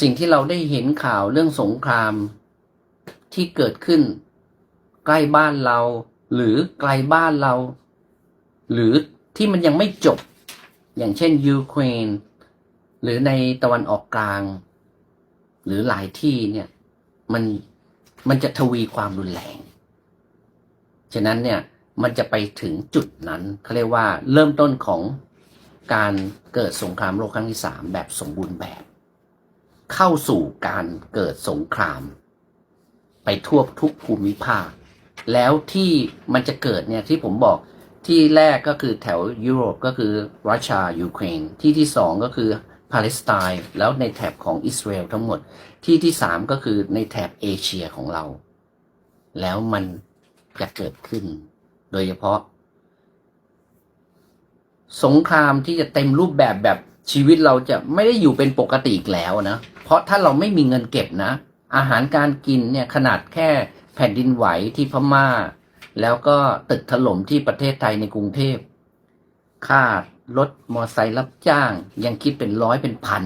สิ่งที่เราได้เห็นข่าวเรื่องสงครามที่เกิดขึ้น ใกล้บ้านเรา หรือไกลบ้านเรา หรือที่มันยังไม่จบ อย่างเช่นยูเครนหรือในตะวันออกกลาง หรือหลายที่เนี่ยมันมันจะทวีความรุนแรง ฉะนั้นเนี่ยมันจะไปถึงจุดนั้นเขาเรียกว่าเริ่มต้นของการเกิดสงครามโลกครั้งที่สามแบบสมบูรณ์แบบ เข้าสู่การเกิดสงคราม ไปทั่วทุกภูมิภาค แล้วที่มันจะเกิดเนี่ยที่ผมบอกที่แรกก็คือแถวยุโรปก็คือรัสเซียยูเครนที่ที่สองก็คือปาเลสไตน์แล้วในแถบของอิสราเอลทั้งหมดที่ที่สามก็คือในแถบเอเชียของเรา แล้วมันจะเกิดขึ้น โดยเฉพาะ สงครามที่จะเต็มรูปแบบแบบ ชีวิตเราจะไม่ได้อยู่เป็นปกติอีกแล้วนะ เพราะถ้าเราไม่มีเงินเก็บนะ อาหารการกินเนี่ยขนาดแค่แผ่นดินไหวที่พม่า แล้วก็ตึกถล่มที่ประเทศไทยในกรุงเทพค่ารถมอไซค์รับจ้าง ยังคิดเป็นร้อยเป็นพัน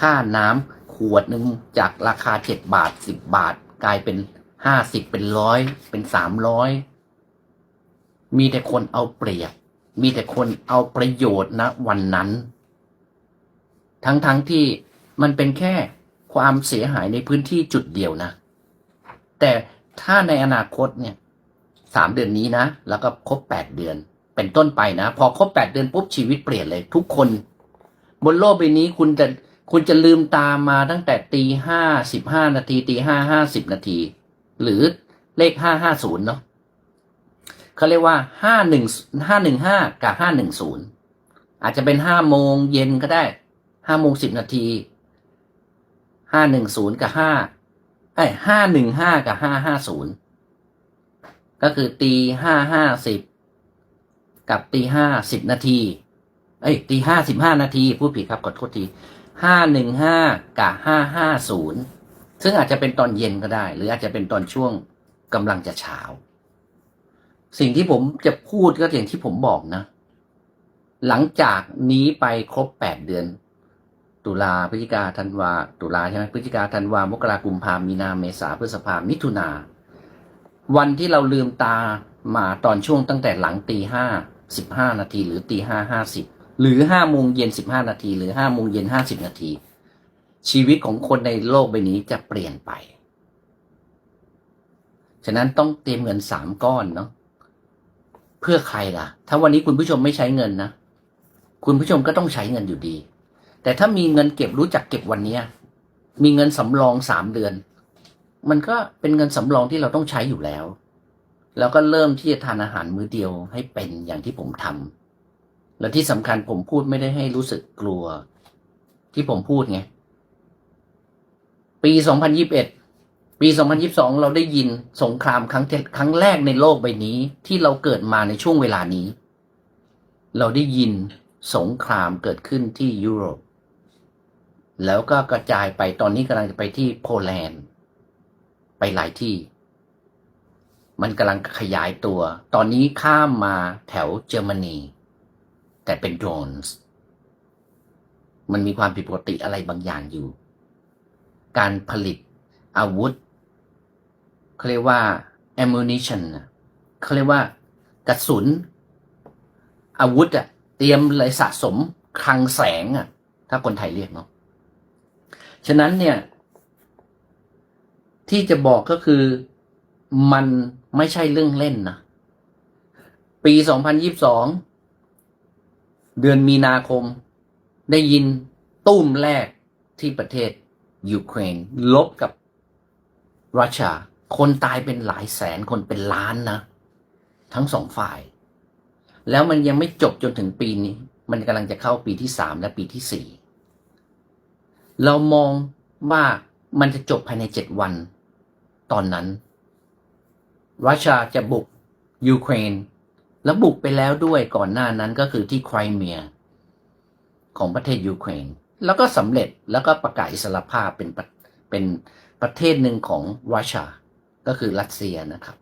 ค่าน้ำขวดหนึ่งจากราคาเจ็ดบาทสิบบาท กลายเป็นห้าสิบเป็นร้อยเป็นสามร้อยมีแต่คนเอาเปรียบ มีแต่คนเอาประโยชน์นะวันนั้น ทั้งๆทที่มันเป็นแค่ความเสียหายในพื้นที่จุดเดียวนะ แต่ถ้าในอนาคตเนี่ยสามเดือนนี้นะ แล้วก็ครบแปดเดือน เป็นต้นไปนะ พอครบแปดเดือนปุ๊บชีวิตเปลี่ยนเลย ทุกคน บนโลกใบนี้คุณจะคุณจะลืมตามาตั้งแต่ตีห้าสิบห้านาทีตีห้าห้าสิบนาที หรือเลขห้าห้าศูนย์เนาะเขาเรียกว่าห้าหนึ่งห้าหนึ่งห้ากับห้าหนึ่งศูนย์อาจจะเป็นห้าโมงเย็นก็ได้ ห้าโมงสิบนาทีห้าหนึ่งศูนย์กับห้าไอ้ห้าหนึ่งห้ากับห้าห้าศูนย์ก็คือตีห้าห้าสิบกับตีห้าสิบนาที เอ้ยตีห้าสิบห้านาทีพูดผิดครับขอโทษทีห้าหนึ่งห้ากับห้าห้าศูนย์ซึ่งอาจจะเป็นตอนเย็นก็ได้ หรืออาจจะเป็นตอนช่วงกำลังจะเช้า สิ่งที่ผมจะพูดก็อย่างที่ผมบอกนะ หลังจากนี้ไปครบแปดเดือน ตุลาพฤศจิกาธันวาตุลาใช่ไหมพฤศจิกาธันวามกรากุมภามีนาเมษาพฤษภามิถุนา วันที่เราลืมตามาตอนช่วงตั้งแต่หลังตีห้าสิบห้านาทีหรือตีห้าห้าสิบหรือห้าโมงเย็นสิบห้านาทีหรือห้าโมงเย็นห้าสิบนาที ชีวิตของคนในโลกใบนี้จะเปลี่ยนไป ฉะนั้นต้องเตรียมเงินสามก้อนเนาะเพื่อใครล่ะ ถ้าวันนี้คุณผู้ชมไม่ใช้เงินนะ คุณผู้ชมก็ต้องใช้เงินอยู่ดี แต่ถ้ามีเงินเก็บรู้จักเก็บวันเนี้ยมีเงินสำรองสามเดือน มันก็เป็นเงินสำรองที่เราต้องใช้อยู่แล้ว แล้วก็เริ่มที่จะทานอาหารมื้อเดียวให้เป็นอย่างที่ผมทำและที่สำคัญผมพูดไม่ได้ให้รู้สึกกลัว ที่ผมพูดไง ปี 2021 ปี 2022 เราได้ยินสงครามครั้งครั้งแรกในโลกใบนี้ ที่เราเกิดมาในช่วงเวลานี้ เราได้ยินสงครามเกิดขึ้นที่ยุโรป แล้วก็กระจายไปตอนนี้กำลังจะไปที่โปแลนด์ ไปหลายที่ มันกำลังขยายตัว ตอนนี้ข้ามมาแถวเยอรมนี แต่เป็นโดรนส์มันมีความผิดปกติอะไรบางอย่างอยู่ การผลิตอาวุธเขาเรียกว่า ammunition เขาเรียกว่ากระสุน อาวุธอะเตรียมเลยสะสมคลังแสงอะถ้าคนไทยเรียกเนาะ ฉะนั้นเนี่ย ที่จะบอกก็คือมันไม่ใช่เรื่องเล่นนะปี2022เดือนมีนาคม ได้ยินตุ้มแรกที่ประเทศยูเครนลบกับรัสเซียคนตายเป็นหลายแสนคนเป็นล้านนะ ทั้งสองฝ่าย แล้วมันยังไม่จบจนถึงปีนี้ มันกำลังจะเข้าปีที่สามและปีที่สี่ เรามองว่ามันจะจบภายในเจ็ดวัน ตอนนั้นรัสเซียจะบุกยูเครน แล้วบุกไปแล้วด้วยก่อนหน้านั้นก็คือที่ไครเมีย ของประเทศยูเครน แล้วก็สำเร็จแล้วก็ประกาศอิสรภาพเป็นเป็นประเทศหนึ่งของรัสเซียก็คือรัสเซียนะครับ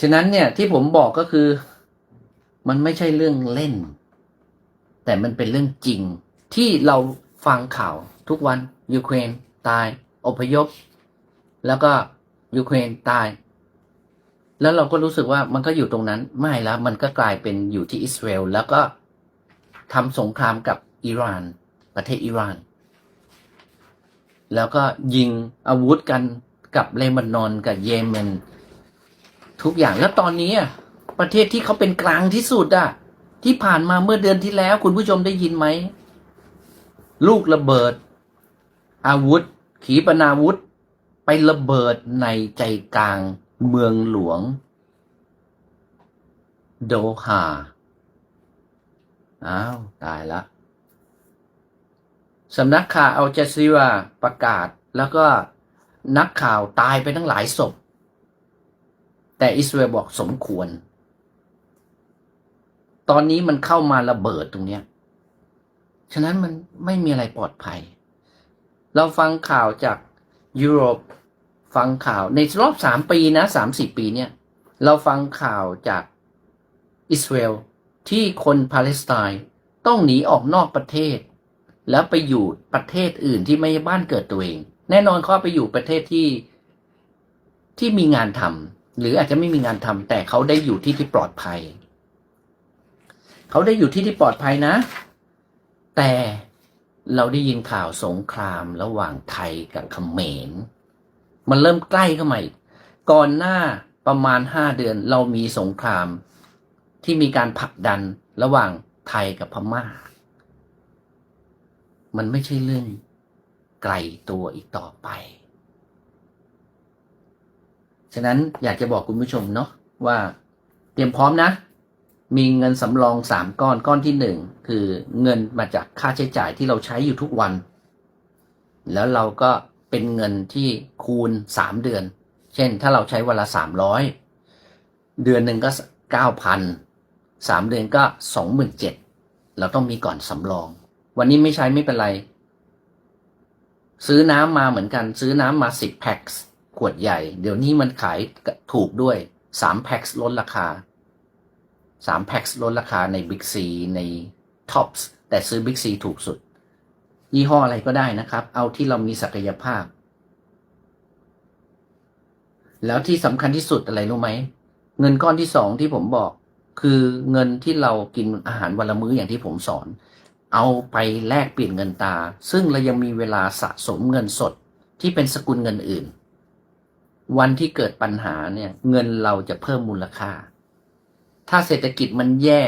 ฉะนั้นเนี่ยที่ผมบอกก็คือมันไม่ใช่เรื่องเล่น แต่มันเป็นเรื่องจริงที่เรา ฟังข่าวทุกวันยูเครนตาย อพยพ แล้วก็ยูเครนตาย แล้วเราก็รู้สึกว่ามันก็อยู่ตรงนั้นไม่แล้ว มันก็กลายเป็นอยู่ที่อิสราเอลแล้วก็ทำสงครามกับอิหร่าน ประเทศอิหร่าน แล้วก็ยิงอาวุธกันกับเลบานอนกับเยเมน ทุกอย่างแล้วตอนนี้อะประเทศที่เขาเป็นกลางที่สุดอะที่ผ่านมาเมื่อเดือนที่แล้ว คุณผู้ชมได้ยินไหม ลูกระเบิด อาวุธ ขีปนาวุธ ไประเบิดในใจกลางเมืองหลวง โดฮาอ้าว ตายละสำนักข่าวอัลจาซีราประกาศแล้วก็นักข่าวตายไปทั้งหลายศพ แต่อิสราเอลบอกสมควร ตอนนี้มันเข้ามาระเบิดตรงเนี้ย ฉะนั้นมันไม่มีอะไรปลอดภัย เราฟังข่าวจากยุโรปฟังข่าวในรอบสามปีนะสามสี่ปีเนี่ย เราฟังข่าวจากอิสราเอลที่คนปาเลสไตน์ต้องหนีออกนอกประเทศ แล้วไปอยู่ประเทศอื่นที่ไม่ใช่บ้านเกิดตัวเอง แน่นอนเขาไปอยู่ประเทศที่ที่มีงานทำหรืออาจจะไม่มีงานทำแต่เขาได้อยู่ที่ที่ปลอดภัย เขาได้อยู่ที่ที่ปลอดภัยนะ แต่เราได้ยินข่าวสงครามระหว่างไทยกับเขมร มันเริ่มใกล้เข้ามาอีก ก่อนหน้าประมาณห้าเดือนเรามีสงครามที่มีการผลักดันระหว่างไทยกับพม่า มันไม่ใช่เรื่องไกลตัวอีกต่อไป ฉะนั้นอยากจะบอกคุณผู้ชมเนาะว่าเตรียมพร้อมนะ มีเงินสำรองสามก้อนก้อนที่หนึ่งคือเงินมาจากค่าใช้จ่ายที่เราใช้อยู่ทุกวัน แล้วเราก็เป็นเงินที่คูณสามเดือน เช่น ถ้าเราใช้วันละสามร้อยเดือนหนึ่งก็เก้าพันสามเดือนก็สองหมื่นเจ็ดเราต้องมีก่อนสำรอง วันนี้ไม่ใช้ไม่เป็นไร ซื้อน้ำมาเหมือนกัน ซื้อน้ำมาสิบแพ็คขวดใหญ่ เดี๋ยวนี้มันขายถูกด้วยสามแพ็คลดราคา สามแพ็คลดราคาในบิ๊กซีในท็อปส์แต่ซื้อบิ๊กซีถูกสุด ยี่ห้ออะไรก็ได้นะครับ เอาที่เรามีศักยภาพ แล้วที่สำคัญที่สุดอะไรรู้ไหม เงินก้อนที่สองที่ผมบอก คือเงินที่เรากินอาหารวันละมื้ออย่างที่ผมสอน เอาไปแลกเปลี่ยนเงินตา ซึ่งเรายังมีเวลาสะสมเงินสดที่เป็นสกุลเงินอื่น วันที่เกิดปัญหาเนี่ย เงินเราจะเพิ่มมูลค่า ถ้าเศรษฐกิจมันแย่